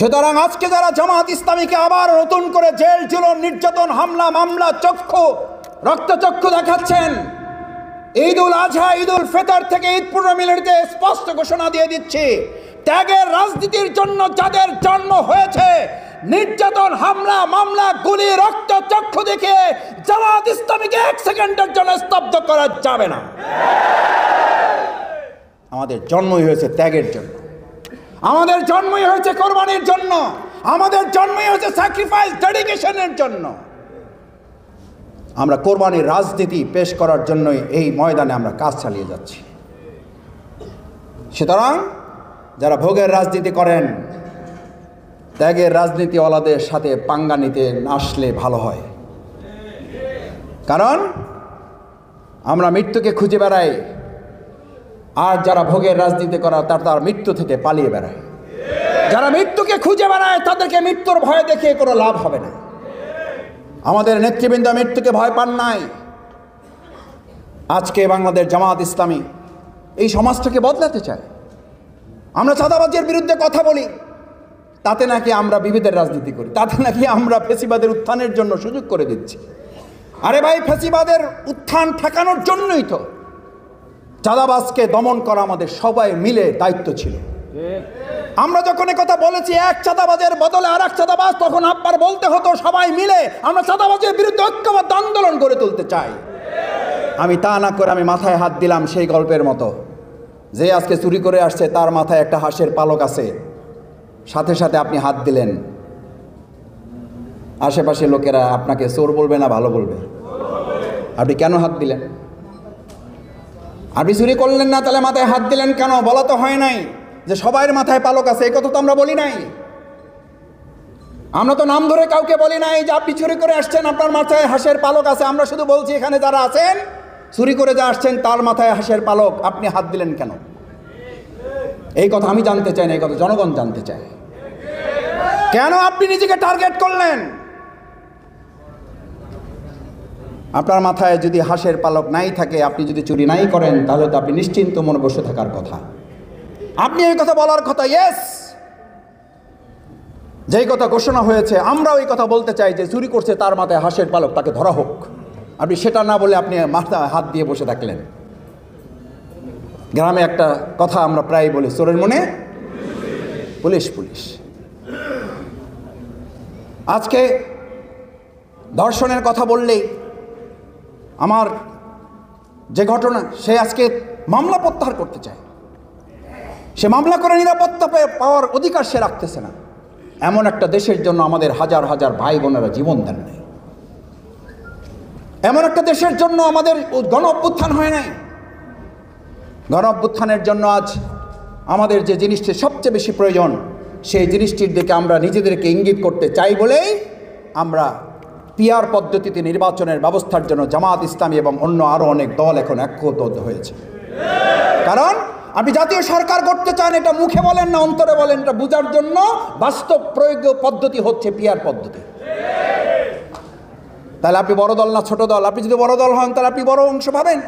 সুতরাং আজকে যারা জামাত ইসলামীকে আবার নতুন করে জেল জুলন নির্যাতন, হামলা, মামলা, চক্ষু, রক্তচক্ষু দেখাচ্ছেন। ঈদ উল আজহা ঈদ উল ফেতর থেকে ঈদ পূর্ণমিলনীতে স্পষ্ট ঘোষণা দিয়ে দিচ্ছি, ত্যাগের রাজনীতির জন্য যাদের জন্ম হয়েছে, নির্যাতন, হামলা, মামলা, গুলি রক্ত চক্ষু দেখে জামাত ইসলামীকে এক সেকেন্ডের জন্য স্তব্ধ করা যাবে না। আমাদের জন্মই হয়েছে ত্যাগের জন্য। আমাদের জন্মই হয়েছে কোরবানির জন্য। আমাদের জন্মই হয়েছে স্যাক্রিফাইস ডেডিকেশনের জন্য। আমরা কোরবানির রাজনীতি পেশ করার জন্যই এই ময়দানে আমরা কাজ চালিয়ে যাচ্ছি। সুতরাং যারা ভোগের রাজনীতি করেন, ত্যাগের রাজনীতিওয়ালাদের সাথে পাঙ্গা নিতে আসলে ভালো হয়। কারণ আমরা মৃত্যুকে খুঁজে বেড়াই আর যারা ভোগের রাজনীতি করা, তার তার মৃত্যু থেকে পালিয়ে বেড়ায়। যারা মৃত্যুকে খুঁজে বেড়ায়, তাদেরকে মৃত্যুর ভয় দেখিয়ে কোনো লাভ হবে না। আমাদের নেতৃবৃন্দ মৃত্যুকে ভয় পান নাই। আজকে বাংলাদেশ জামাত ইসলামী এই সমাজটাকে বদলাতে চায়। আমরা চাঁদাবাজের বিরুদ্ধে কথা বলি, তাতে নাকি আমরা বিভেদের রাজনীতি করি, তাতে নাকি আমরা ফেসিবাদের উত্থানের জন্য সুযোগ করে দিচ্ছি। আরে ভাই, ফেসিবাদের উত্থান ঠেকানোর জন্যই তো চাঁদাবাজকে দমন করা আমাদের সবাই মিলে দায়িত্ব ছিল। আমরা যখন কথা বলেছি, এক চাঁদাবাজের বদলে আর এক চাঁদাবাজ, তখন আব্বার বলতে হতো, সবাই মিলে আমরা চাঁদাবাজের বিরুদ্ধে ঐক্যবদ্ধ আন্দোলন গড়ে তুলতে চাই। আমি তা না করে আমি মাথায় হাত দিলাম সেই গল্পের মতো। যে আজকে চুরি করে আসছে, তার মাথায় একটা হাঁসের পালক আছে। সাথে সাথে আপনি হাত দিলেন। আশেপাশে লোকেরা আপনাকে চোর বলবে না, ভালো বলবে। আপনি কেন হাত দিলেন? আপনি চুরি করলেন না, তাহলে মাথায় হাত দিলেন কেন? বলা তো হয় নাই যে সবাইয়ের মাথায় পালক আছে এই কথা তো আমরা বলি নাই। আমরা তো নাম ধরে কাউকে বলি নাই যে আপনি চুরি করে আসছেন, আপনার মাথায় হাঁসের পালক আছে, আমরা শুধু বলছি এখানে যারা আছেন, চুরি করে যা আসছেন, তার মাথায় হাঁসের পালক, আপনি হাত দিলেন কেন? এই কথা আমি জানতে চাই না, এই কথা জনগণ জানতে চায়। কেন আপনি নিজেকে টার্গেট করলেন? আপনার মাথায় যদি হাঁসের পালক নাই থাকে, আপনি যদি চুরি নাই করেন, তাহলে তো আপনি নিশ্চিন্ত মনে বসে থাকার কথা। আপনি এই কথা বলার কথা ইয়েস যেই কথা ঘোষণা হয়েছে, আমরাও এই কথা বলতে চাই যে চুরি করছে তার মাথায় হাঁসের পালক, তাকে ধরা হোক। আপনি সেটা না বলে আপনি মাথা হাত দিয়ে বসে থাকলেন। গ্রামে একটা কথা আমরা প্রায় বলি, চোরের মনে? Police police. আজকে ধর্ষণের কথা বললেই আমার যে ঘটনা, সে আজকে মামলা প্রত্যাহার করতে চায়। সে মামলা করে নিরাপত্তা পাওয়ার অধিকার সে রাখতেছে না। এমন একটা দেশের জন্য আমাদের হাজার হাজার ভাই বোনেরা জীবন দেন নাই। এমন একটা দেশের জন্য আমাদের গণ অভ্যুত্থান হয় নাই। গণ অভ্যুত্থানের জন্য আজ আমাদের যে জিনিসটি সবচেয়ে বেশি প্রয়োজন, সেই জিনিসটির দিকে আমরা নিজেদেরকে ইঙ্গিত করতে চাই বলেই আমরা পিয়ার পদ্ধতিতে নির্বাচনের ব্যবস্থার জন্য জামাত ইসলামী এবং অন্য আরও অনেক দল এখন ঐক্যবদ্ধ হয়েছে। কারণ আপনি জাতীয় সরকার করতে চান, এটা মুখে বলেন না, অন্তরে বলেন, এটা বোঝার জন্য বাস্তব প্রয়োগ পদ্ধতি হচ্ছে পিয়ার পদ্ধতি। তাহলে আপনি বড় দল না ছোট দল? আপনি যদি বড় দল হন, তাহলে আপনি বড় অংশ পাবেন।